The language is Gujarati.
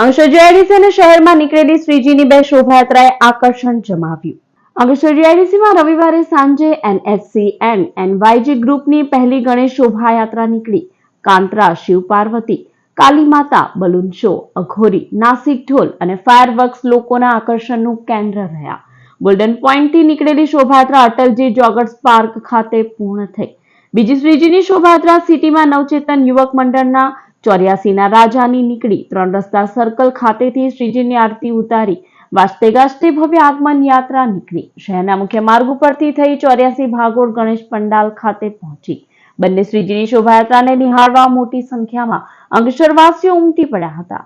અને શહેરમાં નીકળેલી શ્રીજીની બે શોભાયાત્રાએ આકર્ષણ જમાવ્યું. અંકલેશ્વર રવિવારે સાંજે એનએફસી એન્ડ એનવાયજી ગ્રુપની પહેલી ગણેશ શોભાયાત્રા નીકળી. કાંતરા, શિવ પાર્વતી, કાલી માતા, બલૂન શો, અઘોરી, નાસિક ઢોલ અને ફાયરવર્ક્સ લોકોના આકર્ષણનું કેન્દ્ર રહ્યા. ગોલ્ડન પોઈન્ટથી નીકળેલી શોભાયાત્રા અટલજી જોગર્સ પાર્ક ખાતે પૂર્ણ થઈ. બીજી શ્રીજીની શોભાયાત્રા સિટીમાં નવચેતન યુવક મંડળના ચોર્યાસીના રાજાની નીકળી ત્રણ રસ્તા સર્કલ ખાતેથી શ્રીજીની આરતી ઉતારી વાસ્તેગાસ્તે ભવ્ય આગમન યાત્રા નીકળી. શહેરના મુખ્ય માર્ગ ઉપરથી થઈ ચોર્યાસી ભાગોળ ગણેશ પંડાલ ખાતે પહોંચી. બંને શ્રીજીની શોભાયાત્રાને નિહાળવા મોટી સંખ્યામાં અંગશરવાસીઓ ઉમટી પડ્યા હતા.